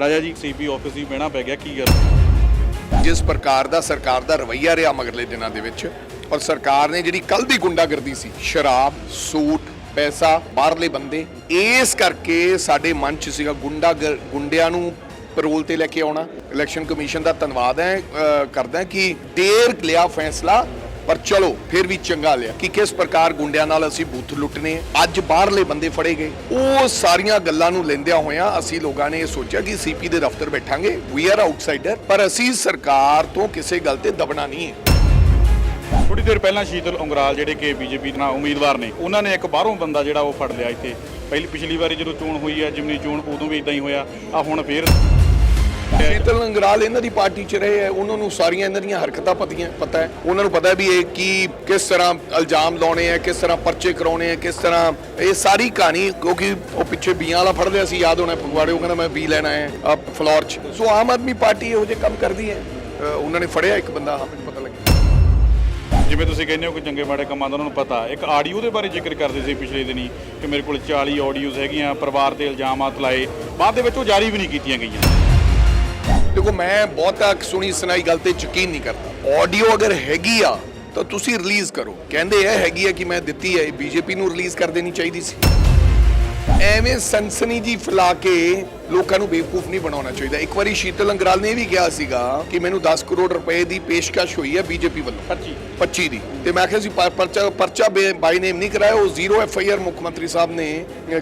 ਰਾਜਾ ਜੀ CP office ਹੀ ਬਹਿਣਾ ਪੈ ਗਿਆ, ਕੀ ਗੱਲ? ਜਿਸ ਪ੍ਰਕਾਰ ਦਾ ਸਰਕਾਰ ਦਾ ਰਵੱਈਆ ਰਿਹਾ ਮਗਰਲੇ ਦਿਨਾਂ ਦੇ ਵਿੱਚ, ਔਰ ਸਰਕਾਰ ਨੇ ਜਿਹੜੀ ਕੱਲ ਦੀ ਗੁੰਡਾਗਰਦੀ ਸੀ, ਸ਼ਰਾਬ, ਸੂਟ, ਪੈਸਾ, ਬਾਹਰਲੇ ਬੰਦੇ, ਇਸ ਕਰਕੇ ਸਾਡੇ ਮਨ 'ਚ ਸੀਗਾ ਗੁੰਡਾ ਗੁੰਡਿਆਂ ਨੂੰ ਪੈਰੋਲ ਤੇ ਲੈ ਕੇ ਆਉਣਾ। ਇਲੈਕਸ਼ਨ ਕਮਿਸ਼ਨ ਦਾ ਧੰਨਵਾਦ ਹੈ ਕਰਦਾ ਕਿ ਦੇਰ ਲਿਆ ਫੈਸਲਾ ਪਰ ਚਲੋ, ਫਿਰ ਵੀ ਚੰਗਾ ਲਿਆ। ਕਿ ਕਿਸ ਪ੍ਰਕਾਰ ਗੁੰਡਿਆਂ ਨਾਲ ਅਸੀਂ ਬੂਥ ਲੁੱਟਨੇ ਅੱਜ ਬਾਹਰਲੇ ਬੰਦੇ ਫੜੇ ਗਏ। ਉਹ ਸਾਰੀਆਂ ਗੱਲਾਂ ਨੂੰ ਲੈਂਦਿਆਂ ਹੋਇਆਂ ਅਸੀਂ ਲੋਕਾਂ ਨੇ ਇਹ ਸੋਚਿਆ ਕਿ ਸੀਪੀ ਦੇ ਦਫ਼ਤਰ ਬੈਠਾਂਗੇ। ਵੀ ਆਰ ਆਊਟਸਾਈਡਰ ਪਰ ਅਸੀਂ ਸਰਕਾਰ ਤੋਂ ਕਿਸੇ ਗੱਲ ਤੇ ਦਬਣਾ ਨਹੀਂ ਹੈ। ਥੋੜੀ ਦੇਰ ਪਹਿਲਾਂ ਸ਼ੀਤਲ ਉਂਗਰਾਲ, ਜਿਹੜੇ ਕਿ ਬੀਜੇਪੀ ਦੇ ਨਾਲ ਉਮੀਦਵਾਰ ਨੇ, ਉਹਨਾਂ ਨੇ ਇੱਕ ਬਾਹਰੋਂ ਬੰਦਾ ਜਿਹੜਾ ਉਹ ਫੜ ਲਿਆ ਇੱਥੇ। ਪਹਿਲੀ ਪਿਛਲੀ ਵਾਰੀ ਜਦੋਂ ਚੋਣ ਹੋਈ ਹੈ, ਜਿਮਨੀ ਚੋਣ ਉਦੋਂ ਵੀ ਇਦਾਂ ਹੀ ਹੋਇਆ। ਆ ਹੁਣ ਫੇਰ ਸ਼ੀਤਲ ਅੰਗਰਾਲ ਇਹਨਾਂ ਦੀ ਪਾਰਟੀ 'ਚ ਰਹੇ ਹੈ, ਉਹਨਾਂ ਨੂੰ ਸਾਰੀਆਂ ਇਹਨਾਂ ਦੀਆਂ ਹਰਕਤਾਂ ਪਤੀਆਂ ਪਤਾ ਹੈ। ਉਹਨਾਂ ਨੂੰ ਪਤਾ ਵੀ ਇਹ ਕੀ ਕਿਸ ਤਰ੍ਹਾਂ ਇਲਜ਼ਾਮ ਲਾਉਣੇ ਆ ਕਿਸ ਤਰ੍ਹਾਂ ਪਰਚੇ ਕਰਾਉਣੇ ਆ ਕਿਸ ਤਰ੍ਹਾਂ ਇਹ ਸਾਰੀ ਕਹਾਣੀ, ਕਿਉਂਕਿ ਉਹ ਪਿੱਛੇ ਬੀਆਂ ਵਾਲਾ ਫੜ ਲਿਆ ਸੀ ਯਾਦ ਹੋਣਾ ਫਗਵਾੜੇ, ਉਹ ਕਹਿੰਦਾ ਮੈਂ ਬੀ ਲੈਣਾ ਹੈ ਆ ਫਲੋਰ 'ਚ। ਸੋ ਆਮ ਆਦਮੀ ਪਾਰਟੀ ਇਹੋ ਜਿਹੇ ਕੰਮ ਕਰਦੀ ਹੈ। ਉਹਨਾਂ ਨੇ ਫੜਿਆ ਇੱਕ ਬੰਦਾ ਹਾਂ ਪਤਾ ਲੱਗਿਆ। ਜਿਵੇਂ ਤੁਸੀਂ ਕਹਿੰਦੇ ਹੋ ਕਿ ਚੰਗੇ ਮਾੜੇ ਕੰਮਾਂ ਦਾ ਉਹਨਾਂ ਨੂੰ ਪਤਾ ਇੱਕ ਆਡੀਓ ਦੇ ਬਾਰੇ ਜ਼ਿਕਰ ਕਰਦੇ ਸੀ ਪਿਛਲੇ ਦਿਨੀ ਕਿ ਮੇਰੇ ਕੋਲ 40 ਆਡੀਓਜ਼ ਹੈਗੀਆਂ, ਪਰਿਵਾਰ ਤੇ ਇਲਜ਼ਾਮਾਤ ਲਾਏ। ਬਾਅਦ ਦੇ ਵਿੱਚ ਉਹ ਜਾਰੀ ਵੀ ਨਹੀਂ ਕੀਤੀਆਂ ਗਈਆਂ। ਦੇਖੋ, ਮੈਂ ਬਹੁਤਾ ਸੁਣੀ, ਸੁਣਾਈ ਗੱਲ ਤੇ ਯਕੀਨ ਨਹੀਂ ਕਰਦਾ। ਆਡੀਓ ਅਗਰ ਹੈਗੀ ਆ, ਤਾਂ ਤੁਸੀਂ ਰਿਲੀਜ਼ ਕਰੋ। ਕਹਿੰਦੇ ਇਹ ਹੈਗੀ ਆ ਕਿ ਮੈਂ ਦਿੱਤੀ ਹੈ ਬੀਜੇਪੀ ਨੂੰ ਰਿਲੀਜ਼ ਕਰ ਦੇਣੀ ਚਾਹੀਦੀ ਸੀ। ਐਵੇਂ ਸਨਸਨੀ ਜੀ ਫੈਲਾ ਕੇ ਲੋਕਾਂ ਨੂੰ ਬੇਵਕੂਫ ਨਹੀਂ ਬਣਾਉਣਾ ਚਾਹੀਦਾ। ਇੱਕ ਵਾਰੀ ਸ਼ੀਤਲ ਅੰਗਰਾਲ ਨੇ ਵੀ ਕਿਹਾ ਸੀਗਾ ਕਿ ਮੈਨੂੰ 10 ਕਰੋੜ ਰੁਪਏ ਦੀ ਪੇਸ਼ਕਸ਼ ਹੋਈ ਹੈ ਬੀਜੇਪੀ ਵੱਲੋਂ। 25 25 ਦੀ। ਤੇ ਮੈਂ ਕਿਹਾ ਸੀ ਪਰਚਾ ਪਰਚਾ ਬਾਈ ਨੇਮ ਨਹੀਂ ਕਰਾਇਆ ਉਹ ਜ਼ੀਰੋ ਐਫ ਆਈ ਆਰ ਮੁੱਖ ਮੰਤਰੀ ਸਾਹਿਬ ਨੇ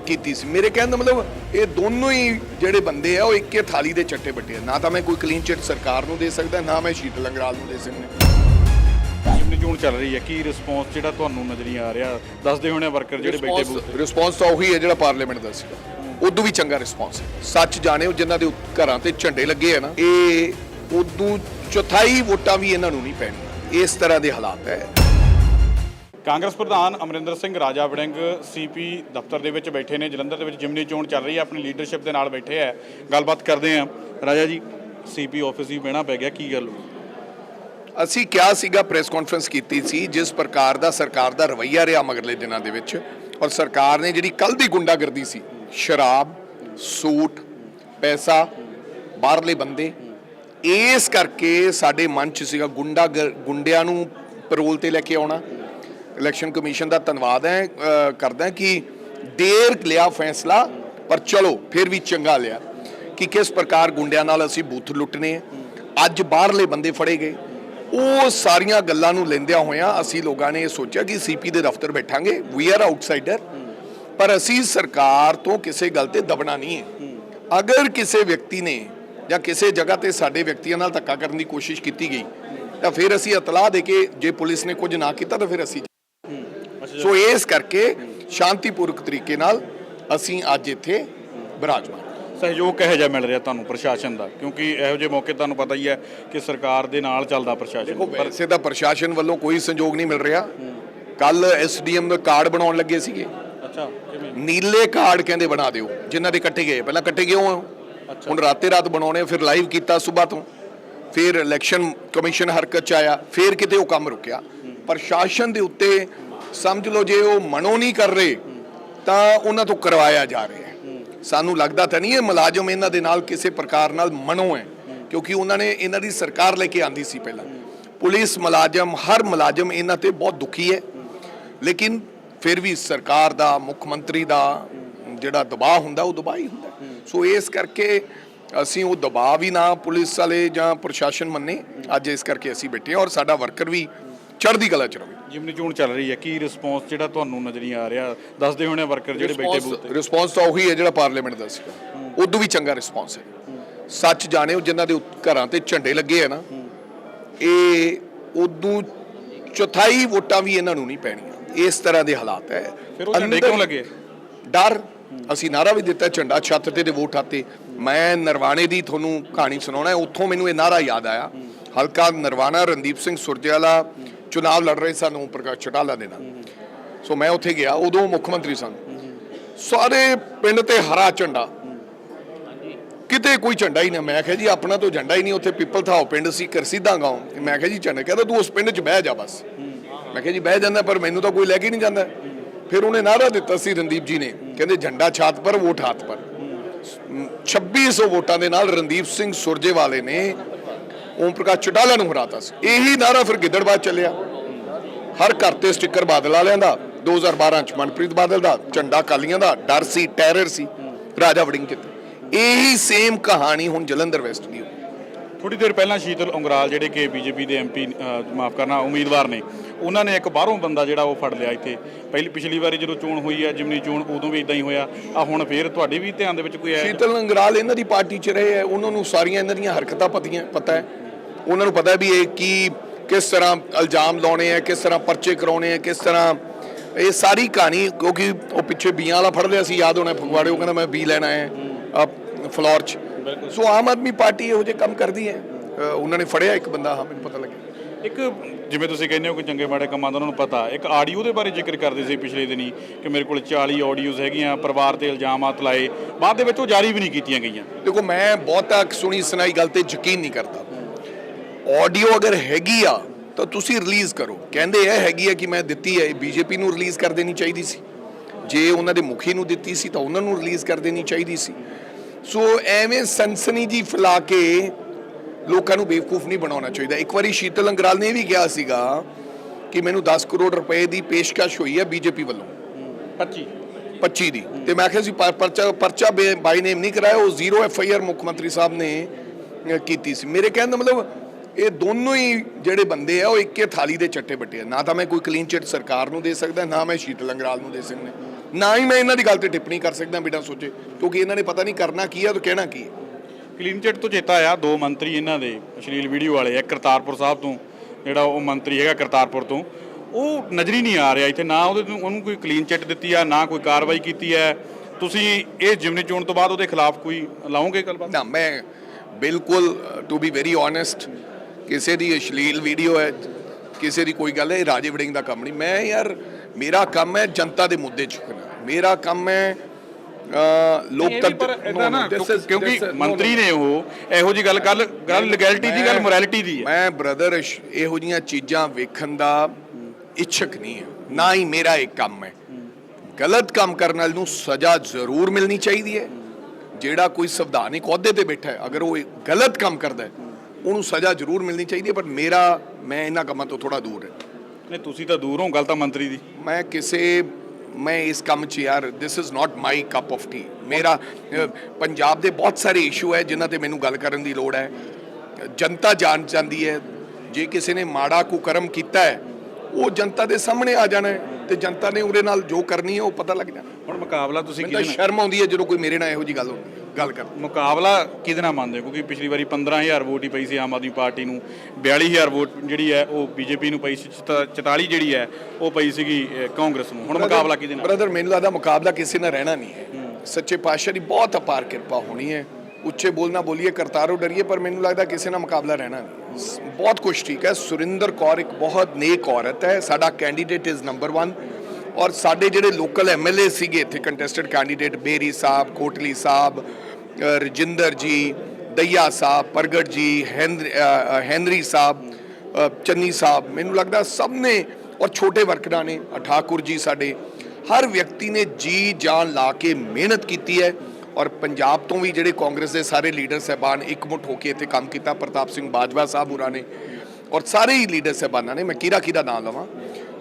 ਕੀਤੀ ਸੀ। ਮੇਰੇ ਕਹਿਣ ਦਾ ਮਤਲਬ ਇਹ ਦੋਨੋਂ ਹੀ ਜਿਹੜੇ ਬੰਦੇ ਆ ਉਹ ਇੱਕੇ ਥਾਲੀ ਦੇ ਚੱਟੇ ਬੱਟੇ ਆ। ਨਾ ਤਾਂ ਮੈਂ ਕੋਈ ਕਲੀਨ ਚਿੱਟ ਸਰਕਾਰ ਨੂੰ ਦੇ ਸਕਦਾ ਨਾ ਮੈਂ ਸ਼ੀਤਲ ਅੰਗਰਾਲ ਨੂੰ ਦੇ ਸਕਦਾ। ਚੋਣ ਚੱਲ ਰਹੀ ਹੈ। ਕੀ ਰਿਸਪੌਂਸ ਜਿਹੜਾ ਤੁਹਾਨੂੰ ਨਜ਼ਰ ਨਹੀਂ ਆ ਰਿਹਾ? ਦੱਸਦੇ ਹੋਣੇ ਵਰਕਰ ਜਿਹੜੇ ਬੈਠੇ ਬੂਥ ਰਿਸਪੌਂਸ ਤਾਂ। ਉਹੀ ਹੈ ਜਿਹੜਾ ਪਾਰਲੀਮੈਂਟ ਦਾ ਸੀਗਾ। ਉਦੋਂ ਵੀ ਚੰਗਾ ਰਿਸਪੌਂਸ ਹੈ। ਸੱਚ ਜਾਣਿਓ ਜਿਨ੍ਹਾਂ ਦੇ ਘਰਾਂ ਤੇ ਝੰਡੇ ਲੱਗੇ ਆ ਨਾ ਇਹ ਉਦੋਂ ਚੌਥਾਈ ਵੋਟਾਂ ਵੀ ਇਹਨਾਂ ਨੂੰ ਨਹੀਂ ਪੈਣੀਆਂ। ਇਸ ਤਰ੍ਹਾਂ ਦੇ ਹਾਲਾਤ ਹੈ। ਕਾਂਗਰਸ ਪ੍ਰਧਾਨ ਅਮਰਿੰਦਰ ਸਿੰਘ ਰਾਜਾ ਵੜਿੰਗ ਸੀਪੀ ਦਫ਼ਤਰ ਦੇ ਵਿੱਚ ਬੈਠੇ ਨੇ। ਜਲੰਧਰ ਦੇ ਵਿੱਚ ਜਿਮਨੀ ਚੋਣ ਚੱਲ ਰਹੀ ਹੈ। ਆਪਣੀ ਲੀਡਰਸ਼ਿਪ ਦੇ ਨਾਲ ਬੈਠੇ ਹੈ। ਗੱਲਬਾਤ ਕਰਦੇ ਆ ਰਾਜਾ ਜੀ ਸੀਪੀ ਆਫਿਸ ਹੀ ਬਹਿਣਾ ਪੈ ਗਿਆ। ਕੀ ਗੱਲ ਹੋਈ? ਅਸੀਂ ਕਿਹਾ ਸੀਗਾ ਪ੍ਰੈਸ ਕਾਨਫਰੰਸ ਕੀਤੀ ਸੀ, ਜਿਸ ਪ੍ਰਕਾਰ ਦਾ ਸਰਕਾਰ ਦਾ ਰਵੱਈਆ ਰਿਹਾ ਮਗਰਲੇ ਦਿਨਾਂ ਦੇ ਵਿੱਚ, ਔਰ ਸਰਕਾਰ ਨੇ ਜਿਹੜੀ ਕੱਲ ਦੀ ਗੁੰਡਾਗਰਦੀ ਸੀ, ਸ਼ਰਾਬ, ਸੂਟ, ਪੈਸਾ, ਬਾਹਰਲੇ ਬੰਦੇ, ਇਸ ਕਰਕੇ ਸਾਡੇ ਮਨ 'ਚ ਸੀਗਾ ਗੁੰਡਾ ਗੁੰਡਿਆਂ ਨੂੰ ਪੈਰੋਲ ਤੇ ਲੈ ਕੇ ਆਉਣਾ। ਇਲੈਕਸ਼ਨ ਕਮਿਸ਼ਨ ਦਾ ਧੰਨਵਾਦ ਹੈ ਕਰਦਾ ਕਿ ਦੇਰ ਲਿਆ ਫੈਸਲਾ, ਪਰ ਚਲੋ, ਫਿਰ ਵੀ ਚੰਗਾ ਲਿਆ। ਕਿ ਕਿਸ ਪ੍ਰਕਾਰ ਗੁੰਡਿਆਂ ਨਾਲ ਅਸੀਂ ਬੂਥ ਲੁੱਟਨੇ ਅੱਜ ਬਾਹਰਲੇ ਬੰਦੇ ਫੜੇ ਗਏ। ਉਹ ਸਾਰੀਆਂ ਗੱਲਾਂ ਨੂੰ ਲੈਂਦਿਆਂ ਹੋਇਆਂ ਅਸੀਂ ਲੋਕਾਂ ਨੇ ਇਹ ਸੋਚਿਆ ਕਿ ਸੀਪੀ ਦੇ ਦਫ਼ਤਰ ਬੈਠਾਂਗੇ। ਵੀ ਆਰ ਆਊਟਸਾਈਡਰ ਪਰ ਅਸੀਂ ਸਰਕਾਰ ਤੋਂ ਕਿਸੇ ਗੱਲ ਤੇ ਦਬਣਾ ਨਹੀਂ ਹੈ। ਅਗਰ ਕਿਸੇ ਵਿਅਕਤੀ ਨੇ ਜਾਂ ਕਿਸੇ ਜਗ੍ਹਾ ਤੇ ਸਾਡੇ ਵਿਅਕਤੀਆਂ ਨਾਲ ਧੱਕਾ ਕਰਨ ਦੀ ਕੋਸ਼ਿਸ਼ ਕੀਤੀ ਗਈ ਤਾਂ ਫਿਰ ਅਸੀਂ ਇਤਲਾਹ ਦੇ ਕੇ ਜੇ ਪੁਲਿਸ ਨੇ ਕੁਝ ਨਾ ਕੀਤਾ ਤਾਂ ਫਿਰ ਅਸੀਂ ਸੋ ਇਸ ਕਰਕੇ ਸ਼ਾਂਤੀਪੂਰਕ ਤਰੀਕੇ ਨਾਲ ਅਸੀਂ ਅੱਜ ਇੱਥੇ ਬਿਰਾਜਮਾਨ ਸਹਿਯੋਗ ਕਿਹੋ ਜਿਹਾ ਮਿਲ ਰਿਹਾ ਤੁਹਾਨੂੰ ਪ੍ਰਸ਼ਾਸਨ ਦਾ? ਕਿਉਂਕਿ ਇਹੋ ਜਿਹੇ ਮੌਕੇ ਤੁਹਾਨੂੰ ਪਤਾ ਹੀ ਹੈ ਕਿ ਸਰਕਾਰ ਦੇ ਨਾਲ ਚੱਲਦਾ ਪ੍ਰਸ਼ਾਸਨ। ਦੇਖੋ ਵੈਸੇ ਤਾਂ ਪ੍ਰਸ਼ਾਸਨ ਵੱਲੋਂ ਕੋਈ ਸੰਯੋਗ ਨਹੀਂ ਮਿਲ ਰਿਹਾ। ਕੱਲ ਐਸਡੀਐਮ ਦਾ ਕਾਰਡ ਬਣਾਉਣ ਲੱਗੇ ਸੀਗੇ। ਅੱਛਾ ਕਿਵੇਂ? ਨੀਲੇ ਕਾਰਡ ਕਹਿੰਦੇ ਬਣਾ ਦਿਓ ਜਿਨ੍ਹਾਂ ਦੇ ਕੱਟੇ ਗਏ। ਪਹਿਲਾਂ ਕੱਟੇ ਕਿਉਂ ਹੁਣ ਰਾਤੇ ਰਾਤ ਬਣਾਉਣੇ ਫਿਰ ਲਾਈਵ ਕੀਤਾ ਸਵੇਰ ਤੋਂ। ਫਿਰ ਇਲੈਕਸ਼ਨ ਕਮਿਸ਼ਨ ਹਰਕਤ ਚ ਆਇਆ ਫਿਰ ਕਿਤੇ ਉਹ ਕੰਮ ਰੁਕਿਆ। ਪ੍ਰਸ਼ਾਸਨ ਦੇ ਉੱਤੇ ਸਮਝ ਲਓ ਜੇ ਉਹ ਮਨੋ ਨਹੀਂ ਕਰ ਰਹੇ ਤਾਂ ਉਹਨਾਂ ਤੋਂ ਕਰਵਾਇਆ ਜਾ ਰਿਹਾ। ਸਾਨੂੰ ਲੱਗਦਾ ਤਾਂ ਨਹੀਂ ਇਹ ਮੁਲਾਜ਼ਮ ਇਹਨਾਂ ਦੇ ਨਾਲ ਕਿਸੇ ਪ੍ਰਕਾਰ ਨਾਲ ਮਨੋ ਹੈ, ਕਿਉਂਕਿ ਉਹਨਾਂ ਨੇ ਇਹਨਾਂ ਦੀ ਸਰਕਾਰ ਲੈ ਕੇ ਆਂਦੀ ਸੀ ਪਹਿਲਾਂ। ਪੁਲਿਸ ਮੁਲਾਜ਼ਮ, ਹਰ ਮੁਲਾਜ਼ਮ ਇਹਨਾਂ ਤੇ ਬਹੁਤ ਦੁਖੀ ਹੈ। ਲੇਕਿਨ ਫਿਰ ਵੀ ਸਰਕਾਰ ਦਾ ਮੁੱਖ ਮੰਤਰੀ ਦਾ ਜਿਹੜਾ ਦਬਾਅ ਹੁੰਦਾ, ਉਹ ਦਬਾਅ ਹੀ ਹੁੰਦਾ। ਸੋ ਇਸ ਕਰਕੇ ਅਸੀਂ ਉਹ ਦਬਾਅ ਵੀ ਨਾ ਪੁਲਿਸ ਵਾਲੇ ਜਾਂ ਪ੍ਰਸ਼ਾਸਨ ਮੰਨੇ। ਅੱਜ ਇਸ ਕਰਕੇ ਅਸੀਂ ਬੈਠੇ ਹਾਂ ਔਰ ਸਾਡਾ ਵਰਕਰ ਵੀ ਚੜ੍ਹਦੀ ਕਲਾ ਚ ਰਵੇ ਜਿਮਨੀ ਚੋਣ ਚੱਲ ਰਹੀ ਹੈ ਕੀ ਰਿਸਪੌਂਸ ਜਿਹੜਾ ਤੁਹਾਨੂੰ ਨਜ਼ਰ ਨਹੀਂ ਆ ਰਿਹਾ? ਦੱਸਦੇ ਹੋਣੇ ਵਰਕਰ ਜਿਹੜੇ ਬੈਠੇ ਬੂਥ ਤੇ। ਰਿਸਪੌਂਸ ਤਾਂ ਉਹੀ ਹੈ ਜਿਹੜਾ ਪਾਰਲੀਮੈਂਟ ਦਾ ਸੀਗਾ। ਉਦੋਂ ਵੀ ਚੰਗਾ ਰਿਸਪੌਂਸ ਹੈ। ਸੱਚ ਜਾਣਿਓ ਜਿਨ੍ਹਾਂ ਦੇ ਘਰਾਂ ਤੇ ਝੰਡੇ ਲੱਗੇ ਆ ਨਾ ਇਹ ਉਦੋਂ ਚੌਥਾਈ ਵੋਟਾਂ ਵੀ ਇਹਨਾਂ ਨੂੰ ਨਹੀਂ ਪੈਣੀਆਂ। ਇਸ ਤਰ੍ਹਾਂ ਦੇ ਹਾਲਾਤ ਹੈ। ਫਿਰ ਉਹ ਝੰਡੇ ਅੰਦਰ- ਕਿਉਂ ਲੱਗੇ? ਡਰ। ਅਸੀਂ ਨਾਰਾ ਵੀ ਦਿੱਤਾ ਝੰਡਾ ਛੱਤ ਤੇ ਤੇ ਵੋਟ ਹਾਤੇ। ਮੈਂ ਨਰਵਾਣੇ ਦੀ ਤੁਹਾਨੂੰ ਕਹਾਣੀ ਸੁਣਾਉਣਾ ਹੈ। ਉੱਥੋਂ ਮੈਨੂੰ ਇਹ ਨਾਰਾ ਯਾਦ ਆਇਆ। ਹਲਕਾ ਨਰਵਾਣਾ ਰਣਦੀਪ ਸਿੰਘ ਸੁਰਜੇਵਾਲਾ ਚੁਣਾਵ ਲੜ ਰਹੇ ਸਨ ਪ੍ਰਕਾਸ਼ ਚਟਾਲਾ ਦੇ ਨਾਲ। ਸੋ ਮੈਂ ਉੱਥੇ ਗਿਆ, ਉਦੋਂ ਮੁੱਖ ਮੰਤਰੀ ਸਨ। ਸਾਰੇ ਪਿੰਡ ਤੇ ਹਰਾ ਝੰਡਾ। ਕਿਤੇ ਕੋਈ ਝੰਡਾ ਹੀ ਨਾ, ਮੈਂ ਕਿਹਾ ਜੀ ਆਪਣਾ ਤਾਂ ਝੰਡਾ ਹੀ ਨਹੀਂ, ਉੱਥੇ ਪਿੱਪਲ ਥਾਓ ਪਿੰਡ ਸੀ ਕਰਸੀਦਾ ਗਾਉਂ। ਮੈਂ ਕਿਹਾ ਜੀ ਝੰਡਾ ਕਹਿੰਦਾ ਤੂੰ ਉਸ ਪਿੰਡ 'ਚ ਬਹਿ ਜਾ ਬਸ। ਮੈਂ ਕਿਹਾ ਜੀ ਬਹਿ ਜਾਂਦਾ, ਪਰ ਮੈਨੂੰ ਤਾਂ ਕੋਈ ਲੈ ਕੇ ਨਹੀਂ ਜਾਂਦਾ। ਫਿਰ ਉਹਨੇ ਨਾਰਾ ਦਿੱਤਾ ਸੀ ਰਣਦੀਪ ਜੀ ਨੇ, ਕਹਿੰਦੇ ਝੰਡਾ ਛਾਤ ਪਰ, ਵੋਟ ਹਾਥ ਪਰ। 2600 ਵੋਟਾਂ ਦੇ ਨਾਲ ਰਣਦੀਪ ਸਿੰਘ ਸੁਰਜੇਵਾਲੇ ਨੇ ਓਮ ਪ੍ਰਕਾਸ਼ ਚੌਟਾਲਾ ਨੂੰ ਹਰਾਤਾ ਸੀ। ਇਹੀ ਨਾਰਾ ਫਿਰ ਗਿੱਦੜਬਾਦ ਚੱਲਿਆ। ਹਰ ਘਰ ਤੇ ਸਟicker ਬਾਦਲ ਵਾਲਿਆਂ ਦਾ 2012 ਚ ਮਨਪ੍ਰੀਤ ਬਾਦਲ ਦਾ ਝੰਡਾ ਕਾਲੀਆਂ ਦਾ ਡਰ ਸੀ ਟੈਰਰ ਸੀ ਰਾਜਾ ਵੜਿੰਗ ਜਿੱਤੇ। ਇਹੀ ਸੇਮ ਕਹਾਣੀ ਹੁਣ ਜਲੰਧਰ ਵੈਸਟ ਦੀ ਹੋਈ। ਥੋੜੀ ਦੇਰ ਪਹਿਲਾਂ ਸ਼ੀਤਲ ਉਂਗਰਾਲ ਜਿਹੜੇ ਕਿ ਬੀਜੇਪੀ ਦੇ ਐਮਪੀ ਮਾਫ ਕਰਨਾ ਉਮੀਦਵਾਰ ਨੇ ਉਹਨਾਂ ਨੇ ਇੱਕ ਬਾਹਰੋਂ ਬੰਦਾ ਜਿਹੜਾ ਉਹ ਫੜ ਲਿਆ ਇੱਥੇ। ਪਹਿਲੀ ਪਿਛਲੀ ਵਾਰੀ ਜਦੋਂ ਚੋਣ ਹੋਈ ਹੈ ਜਿਮਨੀ ਚੋਣ ਉਦੋਂ ਵੀ ਇਦਾਂ ਹੀ ਹੋਇਆ। ਆ ਹੁਣ ਫੇਰ ਤੁਹਾਡੇ ਵੀ ਧਿਆਨ ਦੇ ਵਿੱਚ ਕੋਈ ਆਇਆ? ਸ਼ੀਤਲ ਨੰਗਰਾਲ ਇਹਨਾਂ ਦੀ ਪਾਰਟੀ 'ਚ ਰਹੇ ਹੈ ਉਹਨਾਂ ਨੂੰ ਸਾਰੀਆਂ ਇਹਨਾਂ ਦੀਆਂ ਹਰਕਤਾਂ ਪਤੀਆਂ ਪਤਾ ਹੈ। ਉਹਨਾਂ ਨੂੰ ਪਤਾ ਵੀ ਇਹ ਕੀ ਕਿਸ ਤਰ੍ਹਾਂ ਇਲਜ਼ਾਮ ਲਾਉਣੇ ਆ ਕਿਸ ਤਰ੍ਹਾਂ ਪਰਚੇ ਕਰਾਉਣੇ ਆ ਕਿਸ ਤਰ੍ਹਾਂ ਇਹ ਸਾਰੀ ਕਹਾਣੀ ਕਿਉਂਕਿ ਉਹ ਪਿੱਛੇ ਬੀਆਂ ਵਾਲਾ ਫੜ ਲਿਆ ਸੀ ਯਾਦ ਹੋਣਾ ਫਗਵਾੜੇ ਉਹ ਕਹਿੰਦਾ ਮੈਂ ਬੀ ਲੈਣਾ ਹੈ ਆ ਫਲੋਰ 'ਚ। ਸੋ ਆਮ ਆਦਮੀ ਪਾਰਟੀ ਇਹੋ ਜਿਹੇ ਕੰਮ ਕਰਦੀ ਹੈ। ਉਹਨਾਂ ਨੇ ਫੜਿਆ ਇੱਕ ਬੰਦਾ ਹਾਂ ਮੈਨੂੰ ਪਤਾ ਲੱਗਿਆ। ਇੱਕ ਜਿਵੇਂ ਤੁਸੀਂ ਕਹਿੰਦੇ ਹੋ ਕਿ ਚੰਗੇ ਮਾੜੇ ਕੰਮਾਂ ਦਾ ਉਹਨਾਂ ਨੂੰ ਪਤਾ ਇੱਕ ਆਡੀਓ ਦੇ ਬਾਰੇ ਜ਼ਿਕਰ ਕਰਦੇ ਸੀ ਪਿਛਲੇ ਦਿਨੀ ਕਿ ਮੇਰੇ ਕੋਲ 40 ਆਡੀਓਜ਼ ਹੈਗੀਆਂ ਪਰਿਵਾਰ ਤੇ ਇਲਜ਼ਾਮਾਤ ਲਾਏ ਬਾਅਦ ਦੇ ਵਿੱਚ ਉਹ ਜਾਰੀ ਵੀ ਨਹੀਂ ਕੀਤੀਆਂ ਗਈਆਂ। ਦੇਖੋ ਮੈਂ ਬਹੁਤਾ ਸੁਣੀ ਸੁਣਾਈ ਗੱਲ ਤੇ ਯਕੀਨ ਨਹੀਂ ਕਰਦਾ। ਆਡੀਓ ਅਗਰ ਹੈਗੀ ਆ ਤਾਂ ਤੁਸੀਂ ਰਿਲੀਜ਼ ਕਰੋ। ਕਹਿੰਦੇ ਇਹ ਹੈਗੀ ਆ ਕਿ ਮੈਂ ਦਿੱਤੀ ਹੈ ਬੀਜੇਪੀ ਨੂੰ ਰਿਲੀਜ਼ ਕਰ ਦੇਣੀ ਚਾਹੀਦੀ ਸੀ। ਜੇ ਉਹਨਾਂ ਦੇ ਮੁਖੀ ਨੂੰ ਦਿੱਤੀ ਸੀ ਤਾਂ ਉਹਨਾਂ ਨੂੰ ਰਿਲੀਜ਼ ਕਰ ਦੇਣੀ ਚਾਹੀਦੀ ਸੀ। ਸੋ ਐਵੇਂ ਸਨਸਨੀ ਜੀ ਫੈਲਾ ਕੇ ਲੋਕਾਂ ਨੂੰ ਬੇਵਕੂਫ ਨਹੀਂ ਬਣਾਉਣਾ ਚਾਹੀਦਾ। ਇੱਕ ਵਾਰੀ ਸ਼ੀਤਲ ਅੰਗਰਾਲ ਨੇ ਇਹ ਵੀ ਕਿਹਾ ਸੀਗਾ ਕਿ ਮੈਨੂੰ 10 ਕਰੋੜ ਰੁਪਏ ਦੀ ਪੇਸ਼ਕਸ਼ ਹੋਈ ਹੈ ਬੀਜੇਪੀ ਵੱਲੋਂ। 25 25 ਦੀ। ਤੇ ਮੈਂ ਕਿਹਾ ਸੀ ਪਰ- ਪਰਚਾ ਪਰਚਾ ਬਾਈ ਨੇਮ ਨਹੀਂ ਕਰਾਇਆ ਉਹ ਜ਼ੀਰੋ ਐਫ ਆਈ ਆਰ ਮੁੱਖ ਮੰਤਰੀ ਸਾਹਿਬ ਨੇ ਕੀਤੀ ਸੀ। ਮੇਰੇ ਕਹਿਣ ਦਾ ਮਤਲਬ ਇਹ ਦੋਨੋਂ ਹੀ ਜਿਹੜੇ ਬੰਦੇ ਆ ਉਹ ਇੱਕੇ ਥਾਲੀ ਦੇ ਚੱਟੇ ਬੱਟੇ ਆ। ਨਾ ਤਾਂ ਮੈਂ ਕੋਈ ਕਲੀਨ ਚਿੱਟ ਸਰਕਾਰ ਨੂੰ ਦੇ ਸਕਦਾ ਨਾ ਮੈਂ ਸ਼ੀਤਲ ਅੰਗਰਾਲ ਨੂੰ ਦੇ ਸਕਦਾ। ਨਾ ਹੀ ਮੈਂ ਇਹਨਾਂ ਦੀ ਗੱਲ ਤੇ ਟਿੱਪਣੀ ਕਰ ਸਕਦਾ ਬਿਨਾਂ ਸੋਚੇ। ਕਿਉਂਕਿ ਇਹਨਾਂ ਨੇ ਪਤਾ ਨਹੀਂ ਕਰਨਾ ਕੀ ਆ ਤੇ ਕਹਿਣਾ ਕੀ ਹੈ ਕਲੀਨ ਚਿੱਟ ਤੋਂ ਚੇਤਾ ਆਇਆ ਦੋ ਮੰਤਰੀ ਇਹਨਾਂ ਦੇ ਅਸ਼ਲੀਲ ਵੀਡੀਓ ਵਾਲੇ। ਇੱਕ ਕਰਤਾਰਪੁਰ ਸਾਹਿਬ ਤੋਂ ਜਿਹੜਾ ਉਹ ਮੰਤਰੀ ਹੈਗਾ ਕਰਤਾਰਪੁਰ ਤੋਂ। ਉਹ ਨਜ਼ਰੀ ਨਹੀਂ ਆ ਰਿਹਾ ਇੱਥੇ ਨਾ ਉਹਦੇ ਉਹਨੂੰ ਕੋਈ ਕਲੀਨ ਚਿੱਟ ਦਿੱਤੀ ਆ ਨਾ ਕੋਈ ਕਾਰਵਾਈ ਕੀਤੀ ਹੈ ਤੁਸੀਂ ਇਹ ਜਿਮਨੀ ਚੋਣ ਤੋਂ ਬਾਅਦ ਉਹਦੇ ਖਿਲਾਫ ਕੋਈ ਲਾਓਗੇ ਗੱਲਬਾਤ? ਨਾ ਮੈਂ ਬਿਲਕੁਲ ਟੂ ਬੀ ਵੈਰੀ ਓਨੈਸਟ ਕਿਸੇ ਦੀ ਅਸ਼ਲੀਲ ਵੀਡੀਓ ਹੈ ਕਿਸੇ ਦੀ ਕੋਈ ਗੱਲ ਹੈ ਰਾਜੇ ਵੜਿੰਗ ਦਾ ਕੰਮ ਨਹੀਂ। ਮੈਂ ਯਾਰ ਮੇਰਾ ਕੰਮ ਹੈ ਜਨਤਾ ਦੇ ਮੁੱਦੇ ਚੁੱਕਣਾ। ਮੇਰਾ ਕੰਮ ਹੈ ਲੋਕਤੰਤਰ ਪਰ ਇਦਾਂ ਨਾ ਕਿਉਂਕਿ ਮੰਤਰੀ. ਨੇ ਉਹ ਇਹੋ ਜੀ ਗੱਲ ਗੱਲ ਗੱਲ ਲੈਗੈਲਿਟੀ ਦੀ ਗੱਲ ਮੋਰੈਲਿਟੀ ਦੀ ਹੈ। ਮੈਂ ਬ੍ਰਦਰ ਇਹੋ ਜੀਆਂ ਚੀਜ਼ਾਂ ਵੇਖਣ ਦਾ ਇੱਛਕ ਨਹੀਂ ਹੈ। ਨਾ ਹੀ ਮੇਰਾ ਇੱਕ ਕੰਮ ਹੈ। ਗਲਤ ਕੰਮ ਕਰਨ ਵਾਲੇ ਨੂੰ ਸਜ਼ਾ ਜ਼ਰੂਰ ਮਿਲਣੀ ਚਾਹੀਦੀ ਹੈ। ਜਿਹੜਾ ਕੋਈ ਸੰਵਿਧਾਨਿਕ ਅਹੁਦੇ ਤੇ ਬੈਠਾ ਹੈ ਅਗਰ ਉਹ ਗਲਤ ਕੰਮ ਕਰਦਾ ਹੈ ਉਹਨੂੰ ਸਜ਼ਾ ਜ਼ਰੂਰ ਮਿਲਣੀ ਚਾਹੀਦੀ ਹੈ ਪਰ ਮੇਰਾ ਮੈਂ ਇਹਨਾਂ ਕੰਮਾਂ ਤੋਂ ਥੋੜਾ ਦੂਰ ਹੈ। ਨਹੀਂ ਤੁਸੀਂ ਤਾਂ ਦੂਰ ਹੋ ਗੱਲ ਤਾਂ ਮੰਤਰੀ ਦੀ। ਮੈਂ ਕਿਸੇ ਮੈਂ ਇਸ ਕੰਮ 'ਚ ਯਾਰ this is not my cup of tea ਮੇਰਾ ਪੰਜਾਬ ਦੇ ਬਹੁਤ ਸਾਰੇ ਇਸ਼ੂ ਹੈ ਜਿਨ੍ਹਾਂ ਤੇ ਮੈਨੂੰ ਗੱਲ ਕਰਨ ਦੀ ਲੋੜ ਹੈ। ਜਨਤਾ ਜਾਣ ਜਾਂਦੀ ਹੈ। ਜੇ ਕਿਸੇ ਨੇ ਮਾੜਾ ਕੁਕਰਮ ਕੀਤਾ ਹੈ ਉਹ ਜਨਤਾ ਦੇ ਸਾਹਮਣੇ ਆ ਜਾਣਾ ਤੇ ਜਨਤਾ ਨੇ ਉਹਦੇ ਨਾਲ ਜੋ ਕਰਨੀ ਹੈ ਉਹ ਪਤਾ ਲੱਗ ਜਾਣਾ। ਹੁਣ ਮੁਕਾਬਲਾ ਤੁਸੀਂ ਕਿਹਦੇ ਨਾਲ ਸ਼ਰਮ ਆਉਂਦੀ ਹੈ ਜਦੋਂ ਕੋਈ ਮੇਰੇ ਨਾਲ ਇਹੋ ਜੀ ਗੱਲ ਹੁੰਦੀ ਹੈ, ਗੱਲ ਕਰ। ਮੁਕਾਬਲਾ ਕਿਹਦੇ ਨਾਲ ਮੰਨਦੇ ਕਿਉਂਕਿ ਪਿਛਲੀ ਵਾਰੀ 15000 ਵੋਟ ਹੀ ਪਈ ਸੀ ਆਮ ਆਦਮੀ ਪਾਰਟੀ ਨੂੰ। 42000 ਵੋਟ ਜਿਹੜੀ ਹੈ ਉਹ ਬੀਜੇਪੀ ਨੂੰ ਪਈ ਸੀ। 44 ਜਿਹੜੀ ਹੈ ਉਹ ਪਈ ਸੀਗੀ ਕਾਂਗਰਸ ਨੂੰ। ਹੁਣ ਮੁਕਾਬਲਾ ਕਿਹਦੇ ਨਾਲ? ਬ੍ਰਦਰ ਮੈਨੂੰ ਲੱਗਦਾ ਮੁਕਾਬਲਾ ਕਿਸੇ ਨਾਲ ਰਹਿਣਾ ਨਹੀਂ ਹੈ। ਸੱਚੇ ਪਾਤਸ਼ਾਹ ਦੀ ਬਹੁਤ ਅਪਾਰ ਕਿਰਪਾ ਹੋਣੀ ਹੈ। ਉੱਚੇ ਬੋਲਣਾ ਬੋਲੀਏ ਕਰਤਾਰੋ ਡਰੀਏ ਪਰ ਮੈਨੂੰ ਲੱਗਦਾ ਕਿਸੇ ਨਾਲ ਮੁਕਾਬਲਾ ਰਹਿਣਾ ਨਹੀਂ ਬਹੁਤ ਕੁਝ ਠੀਕ ਹੈ। ਸੁਰਿੰਦਰ ਕੌਰ ਇੱਕ ਬਹੁਤ ਨੇਕ ਔਰਤ ਹੈ। ਸਾਡਾ ਕੈਂਡੀਡੇਟ ਇਜ਼ ਨੰਬਰ 1 ਔਰ ਸਾਡੇ ਜਿਹੜੇ ਲੋਕਲ ਐਮਐਲਏ ਸੀਗੇ ਇੱਥੇ ਕੰਟੈਸਟਡ ਕੈਂਡੀਡੇਟ ਬੇਰੀ ਸਾਹਿਬ, ਕੋਟਲੀ ਸਾਹਿਬ ਰਜਿੰਦਰ ਜੀ, ਦਈਆ ਸਾਹਿਬ, ਪ੍ਰਗਟ ਜੀ ਹੈਨਰੀ ਹੈਨਰੀ ਸਾਹਿਬ ਚੰਨੀ ਸਾਹਿਬ, ਮੈਨੂੰ ਲੱਗਦਾ ਸਭ ਨੇ ਔਰ ਛੋਟੇ ਵਰਕਰਾਂ ਨੇ ਠਾਕੁਰ ਜੀ ਸਾਡੇ, ਹਰ ਵਿਅਕਤੀ ਨੇ ਜੀ ਜਾਨ ਲਾ ਕੇ ਮਿਹਨਤ ਕੀਤੀ ਹੈ ਔਰ ਪੰਜਾਬ ਤੋਂ ਵੀ ਜਿਹੜੇ ਕਾਂਗਰਸ ਦੇ ਸਾਰੇ ਲੀਡਰ ਸਹਿਬਾਨ ਇਕਮੁੱਠ ਹੋ ਕੇ ਇੱਥੇ ਕੰਮ ਕੀਤਾ, ਪ੍ਰਤਾਪ ਸਿੰਘ ਬਾਜਵਾ ਸਾਹਿਬ ਹੋਰਾਂ ਨੇ ਔਰ ਸਾਰੇ ਹੀ ਲੀਡਰ ਸਹਿਬਾਨਾਂ ਨੇ, ਮੈਂ ਕਿਹੜਾ ਕਿਹਦਾ ਨਾਮ ਲਵਾਂ?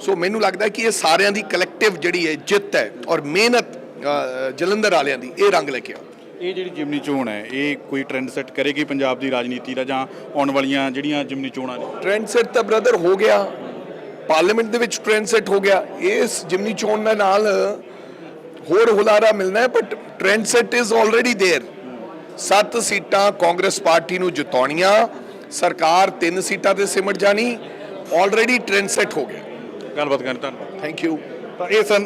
ਸੋ ਮੈਨੂੰ ਲੱਗਦਾ ਕਿ ਇਹ ਸਾਰਿਆਂ ਦੀ ਕਲੈਕਟਿਵ ਜਿਹੜੀ ਹੈ ਜਿੱਤ ਹੈ ਔਰ ਮਿਹਨਤ ਅ, ਜਲੰਧਰ ਵਾਲਿਆਂ ਦੀ ਇਹ ਰੰਗ ਲੈ ਕੇ ਆਓ ਇਹ ਜਿਹੜੀ ਜਿਮਨੀ ਚੋਣ ਹੈ ਇਹ ਕੋਈ ਟ੍ਰੈਂਡ ਸੈੱਟ ਕਰੇਗੀ ਪੰਜਾਬ ਦੀ ਰਾਜਨੀਤੀ ਦਾ ਜਾਂ ਆਉਣ ਵਾਲੀਆਂ ਜਿਹੜੀਆਂ ਜਿਮਨੀ ਚੋਣਾਂ ਨੇ ਟ੍ਰੈਂਡ ਸੈਟ ਤਾਂ ਬ੍ਰਦਰ ਹੋ ਗਿਆ ਪਾਰਲੀਮੈਂਟ ਦੇ ਵਿੱਚ ਟ੍ਰੈਂਡ ਸੈਟ ਹੋ ਗਿਆ ਇਸ ਜਿਮਨੀ ਚੋਣ ਦੇ ਨਾਲ ਹੋਰ ਹੁਲਾਰਾ ਮਿਲਣਾ ਹੈ but trend set is already there ਸੱਤ ਸੀਟਾਂ ਕਾਂਗਰਸ ਪਾਰਟੀ ਨੂੰ ਜਿਤਾਉਣੀਆਂ ਸਰਕਾਰ ਤਿੰਨ ਸੀਟਾਂ ਤੇ ਸਿਮਟ ਜਾਣੀ ਆਲਰੇਡੀ ਟ੍ਰੈਂਡ ਸੈਟ ਹੋ ਗਿਆ ਗੱਲਬਾਤ ਕਰਨ ਤੁਹਾਨੂੰ। ਥੈਂਕ ਯੂ ਤਾਂ ਇਹ ਸਨ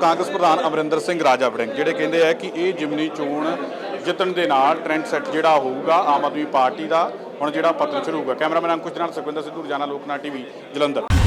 ਕਾਂਗਰਸ ਪ੍ਰਧਾਨ ਅਮਰਿੰਦਰ ਸਿੰਘ ਰਾਜਾ ਵੜਿੰਗ ਜਿਹੜੇ ਕਹਿੰਦੇ ਆ ਕਿ ਇਹ ਜਿਮਨੀ ਚੋਣ ਜਿੱਤਣ ਦੇ ਨਾਲ ਟ੍ਰੈਂਡ ਸੈੱਟ ਜਿਹੜਾ ਹੋਊਗਾ ਆਮ ਆਦਮੀ ਪਾਰਟੀ ਦਾ, ਹੁਣ ਜਿਹੜਾ ਪਤਨ ਸ਼ੁਰੂ ਹੋਊਗਾ। ਕੈਮਰਾਮੈਨ ਅੰਕੁਸ਼ ਨਾਲ ਸੁਖਵਿੰਦਰ ਸਿੱਧੂ, ਰਜਾਨਾ ਲੋਕਨਾ ਟੀਵੀ, ਜਲੰਧਰ।